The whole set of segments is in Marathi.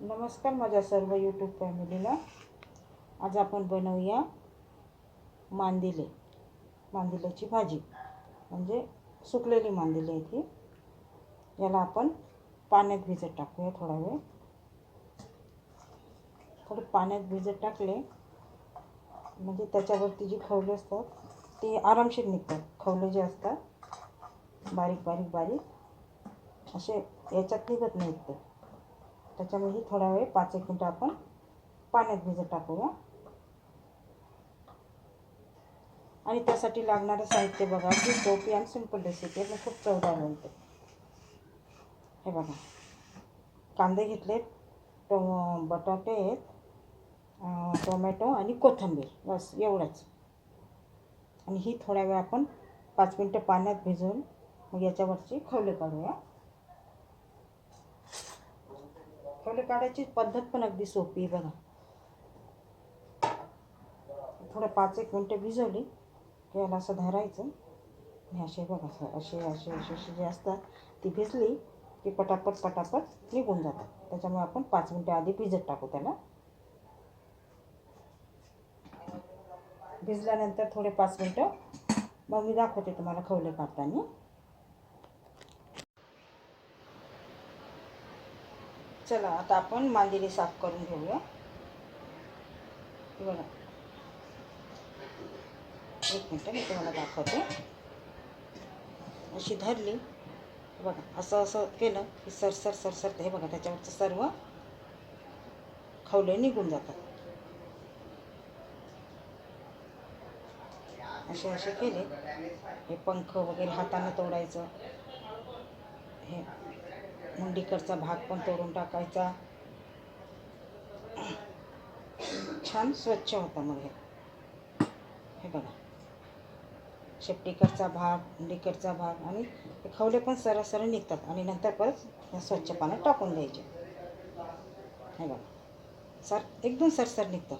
नमस्कार माझ्या सर्व यूट्यूब फॅमिलीला आज आपण बनवूया मांदिले. मांदिल्याची भाजी. म्हणजे सुकलेली मांदिली आहे ती याला आपण पाण्यात भिजत टाकूया थोडा वेळ. थोडं पाण्यात भिजत टाकले म्हणजे त्याच्यावरती जी खवले असतात ते आरामशीर निघतात. खवले जे असतात बारीक बारीक बारीक असे याच्यात निघत नाहीत ते. त्याच्यामुळे थोडा वेळ पाच एक मिनटं आपण पाण्यात भिजत टाकूया. आणि त्यासाठी लागणारं साहित्य बघा की सोपी आणि सिंपल रेसिपी आहे पण खूप चवदार बनते. हे बघा. कांदे घेतलेत टो बटाटे आहेत टोमॅटो आणि कोथिंबीर. बस एवढंच. आणि ही थोड्या वेळ आपण पाच मिनटं पाण्यात भिजवून मग याच्यावरची खवले काढूया. खवले काढायची पद्धत पण अगदी सोपी आहे बघा. थोडं पाच एक मिनटं भिजवली की याला असं धरायचं. आणि असे बघा असे असे असे असे जे असतात ती भिजली की पटापट पटापट निघून जातात. त्याच्यामुळे आपण पाच मिनटं आधी भिजत टाकू त्याला. भिजल्यानंतर थोडे पाच मिनटं. मग मी दाखवते तुम्हाला खवले काढताना. चला आता आपण मांदिली साफ करून घेऊया. बघा. एक मिनटं मी तुम्हाला दाखवते. अशी धरली. बघा असं असं केलं की सरसर सरसर हे बघा त्याच्यावरचं सर्व खवले निघून जातात. असे असे केले. हे पंख वगैरे हाताने तोडायचं. हे. मुंडीकडचा भाग पण तोडून टाकायचा. छान स्वच्छ होता मग हे. हे बघा. शेपटीकडचा भाग मुंडीकडचा भाग आणि खवले पण सरळ सरळ निघतात आणि नंतर परत स्वच्छ पाण्यात टाकून द्यायचे. हे बघा. सर एकदम सरसर निघतं.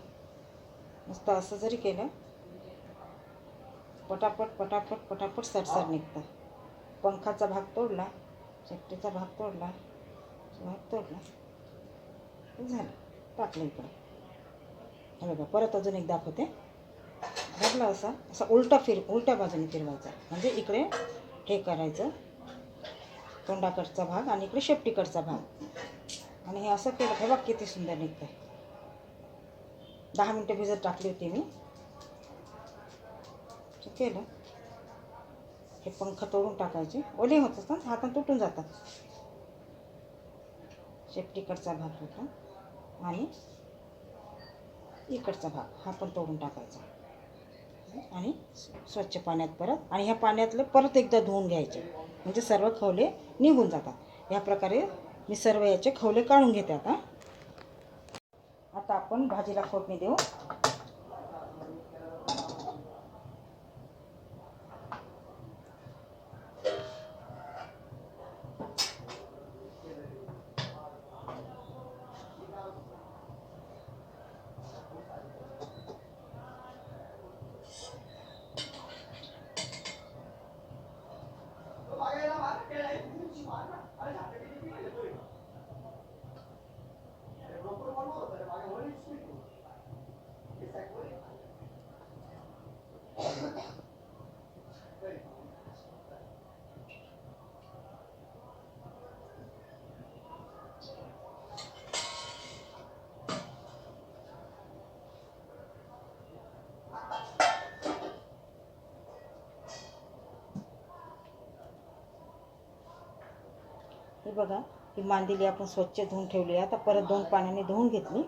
मस्त असं जरी केलं पटापट पटापट पटापट सरसर निघतं. पंखाचा भाग तोडला शेपटीचा भाग तोडला. भाग तोडला. झालं. टाकलं इकडं. हे बघा परत अजून एक दाखवते. धरला असा असा उलटा फिर उलट्या बाजूने फिरवायचा. म्हणजे इकडे हे करायचं. तोंडाकडचा भाग आणि इकडे शेपटीकडचा भाग. आणि हे असं केलं. हे बघ किती सुंदर निघतं दहा मिनटं भिजत टाकली होती मी. केलं. हे पंख तोडून टाकायचे. ओले होत असतात हातात तुटून जातात. शेपटीकडचा भाग होता. आणि इकडचा भाग हा पण तोडून टाकायचा. आणि स्वच्छ पाण्यात परत आणि ह्या पाण्यातले परत एकदा धुवून घ्यायचे. म्हणजे सर्व खवले निघून जातात. या प्रकारे मी सर्व याचे खवले काढून घेते आता. आता आपण भाजीला फोडणी देऊ. हे बघा ही मांदिली आपण स्वच्छ धुवून ठेवली आता परत दोन पाण्याने धुवून घेतली.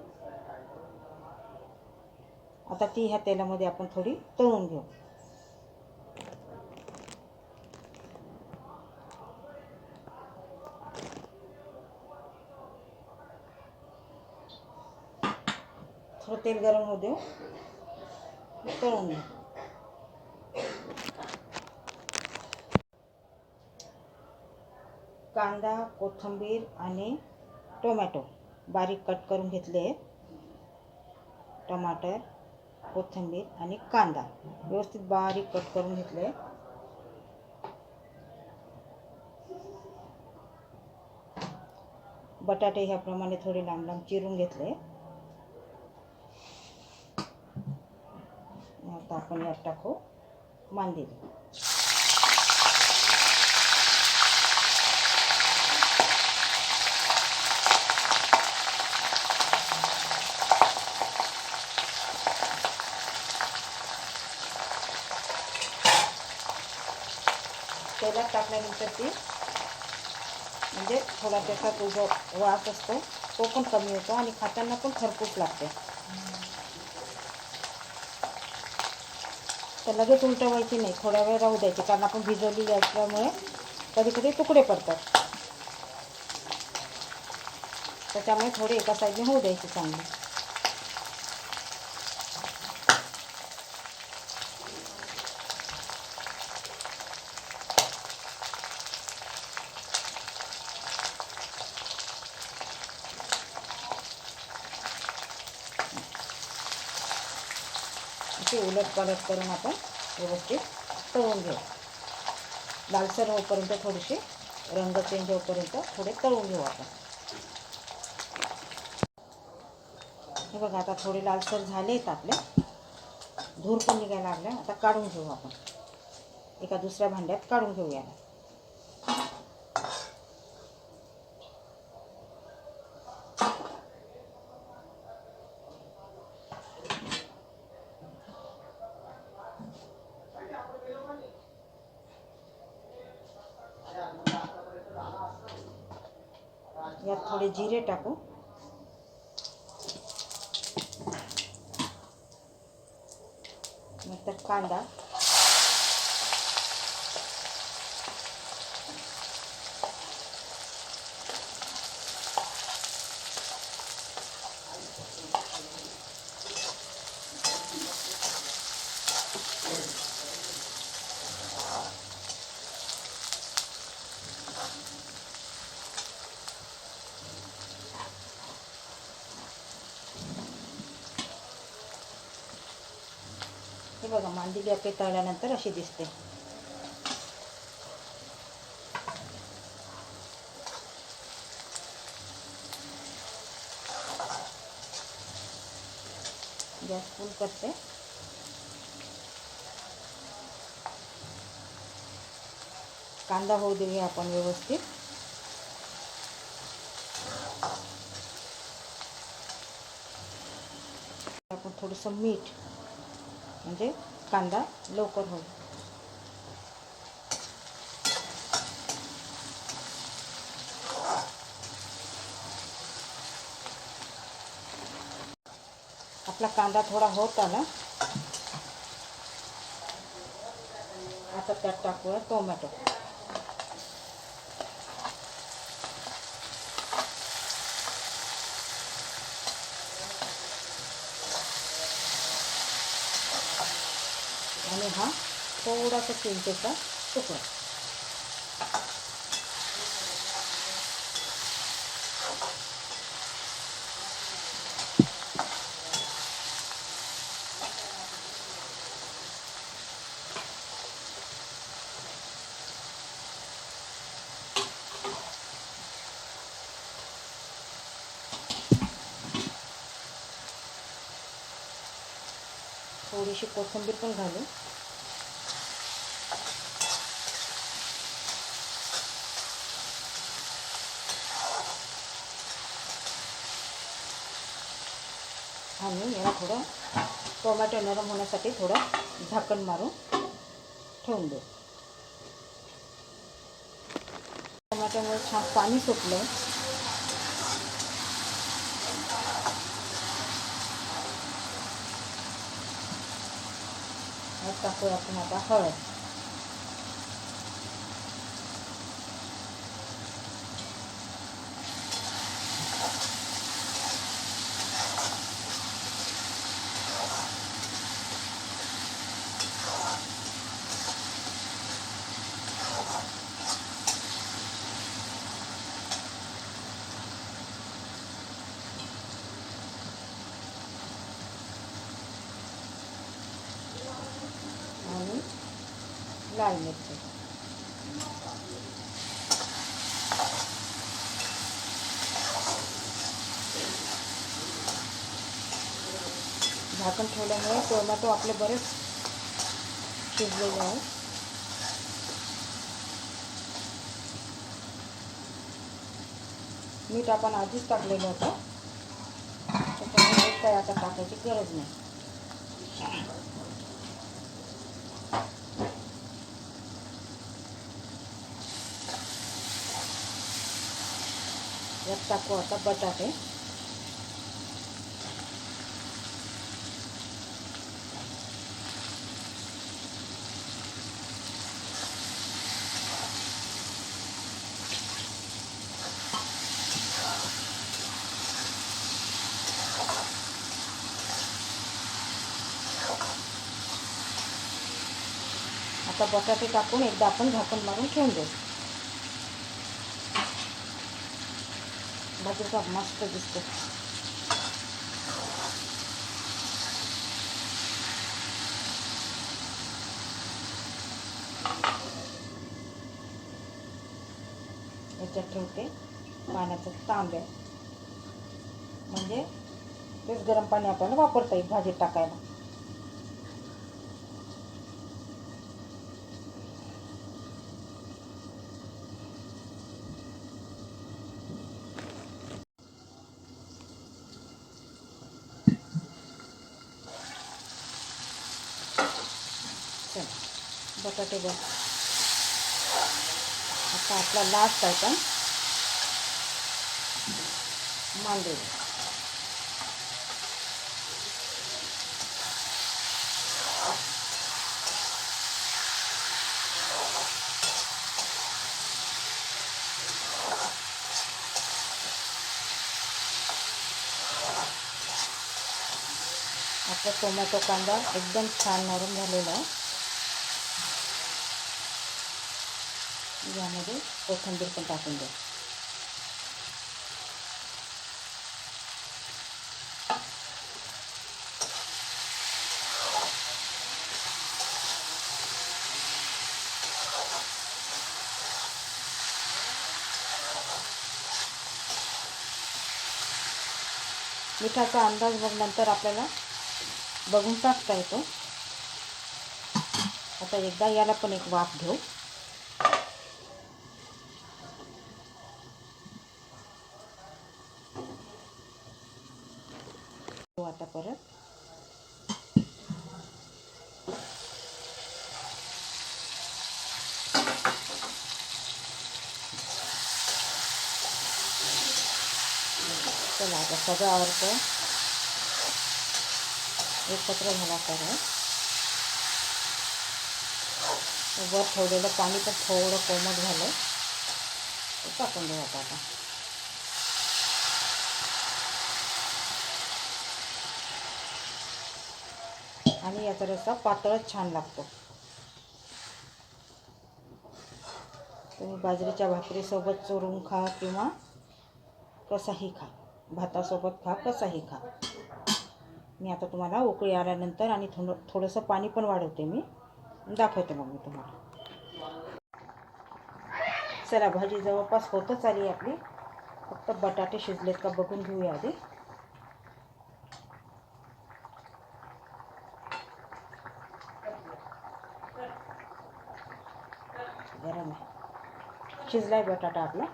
आता ती ह्या तेलामध्ये आपण थोडी तळून घेऊ. थोडं तेल गरम होऊ देऊ. तळून घेऊ. कांदा कोथिंबीर आणि टोमॅटो बारीक कट करून घेतले आहेत. टमाटर कोथिंबीर आणि कांदा व्यवस्थित बारीक कट करून घेतले बटाटे ह्याप्रमाणे थोडे लांब लांब चिरून घेतले. आता आपण यात टाकू मांदेली. तेलात टाकल्यानंतर ती म्हणजे थोडा त्याचा तो जो वास असतो तो पण कमी होतो आणि खाताना पण खरपूस लागते. तर लगेच उलटवायची नाही थोड्या वेळ राहू द्यायची कारण आपण भिजवलेली असल्यामुळे कधी कधी तुकडे पडतात. त्याच्यामुळे थोडी एका साईडने होऊ द्यायची चांगली. अशी उलट पालट करून आपण व्यवस्थित तळून घेऊ. लालसर होईपर्यंत थोडीशी रंग चेंज होईपर्यंत थोडे तळून घेऊ आपण. हे बघा आता थोडे लालसर झाले आहेत आपले. धूर पण निघायला लागल्या आता काढून घेऊ आपण. एका दुसऱ्या भांड्यात काढून घेऊया टाकू. नंतर कांदा. बघा मांदिली आपली तळल्यानंतर अशी दिसते. गॅस फुल करते. कांदा होऊ देऊया आपण व्यवस्थित आपण थोडंसं मीठ म्हणजे कांदा लवकर होईल. आपला कांदा थोडा होत आला आता त्यात टाकूया टोमॅटो. आणि हा थोडासा चिंचेचा तुकडा थोडीशी कोथिंबीर पण घालू आणि याला थोडं टोमॅटो नरम होण्यासाठी थोडं झाकण मारून ठेवून देऊ. टोमॅटोमुळे छान पाणी सुटलं यात टाकूया आपण आता हळद आणि लाल मिरची. झाकण ठेवल्यामुळे टोमॅटो आपले बरेच शिजलेले आहे मीठ आपण आधीच टाकलेलं होतं. त्याच्यामुळे काही आता टाकायची गरज नाही. यात टाकू आता बटाटे आता बटाटे टाकून एकदा आपण झाकण मारून ठेवून देऊ. भाजीचा मस्त दिसतो याच्यात ठेवते. पाण्याचं तांब्या म्हणजे तेच गरम पाणी आपल्याला वापरता येईल भाजीत टाकायला. बघ. आता आपला लास्ट आयटम मांदे आपला टोमॅटो कांदा एकदम छान नरम झालेला आहे. यामध्ये कोथिंबीर पण टाकून द्या. मिठाचा अंदाज बघ नंतर आपल्याला बघून टाकता येतो. आता एकदा याला पण एक वाफ घेऊ. आता परत चला आता सगळं आवडतं एकत्र झाला तर वर ठेवलेलं पाणी पण थोडं कोमट झालं ते टाकून देऊ आता आणि याचा रस्सा पातळच छान लागतो. तुम्ही बाजरीच्या भाकरीसोबत चोरून खा किंवा कसाही खा. भातासोबत खा कसाही खा. मी आता तुम्हाला उकळी आल्यानंतर आणि थोडं थोडंसं पाणी पण वाढवते मी. दाखवते मग मी तुम्हाला. चला भाजी जवळपास होतच आली आपली. फक्त बटाटे शिजलेत का बघून घेऊया आधी गरम आहे शिजलाय बटाटा आपला.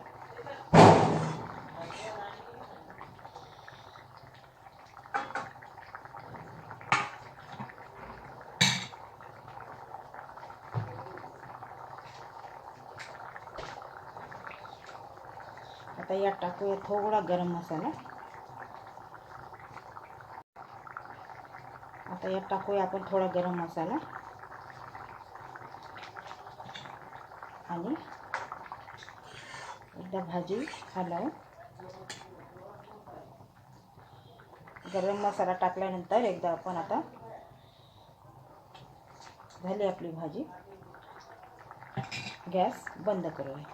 आता यात टाकूया थोडा गरम मसाला. आता यात टाकूया आपण थोडा गरम मसाला. आणि एकदा भाजी हलवून गरम मसाला टाकल्यानंतर एकदा आपण आता झाली आपली भाजी. गॅस बंद करूया.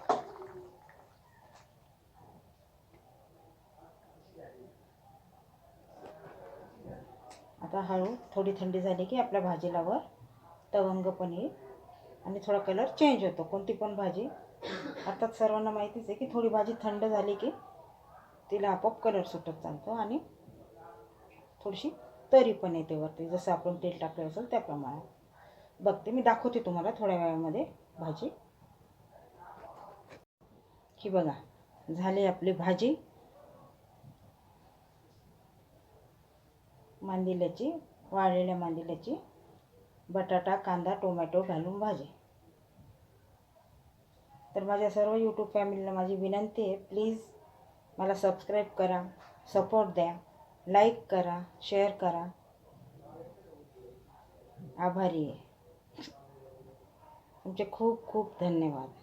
आता हळू थोडी थंडी झाली की आपल्या भाजीला वर तवंग पण येईल आणि थोडा कलर चेंज होतो. कोणती पण भाजी अर्थात सर्वांना माहितीच आहे की थोडी भाजी थंड झाली की तिला आपोआप कलर सुटत चालतो आणि थोडीशी तरी पण येते वरती. जसं आपण तेल टाकलं असेल त्याप्रमाणे. बघते मी दाखवते तुम्हाला थोड्या वेळामध्ये भाजी. ही बघा झाली आपली भाजी. मांदिल्याची वाळलेल्या मांदिल्याची बटाटा कांदा टोमॅटो घालून भाजी. तर माझ्या सर्व यूट्यूब फॅमिलीला माझी विनंती आहे प्लीज मला सबस्क्राईब करा सपोर्ट द्या लाईक करा शेअर करा. आभारी आहे. तुमचे खूप खूप धन्यवाद.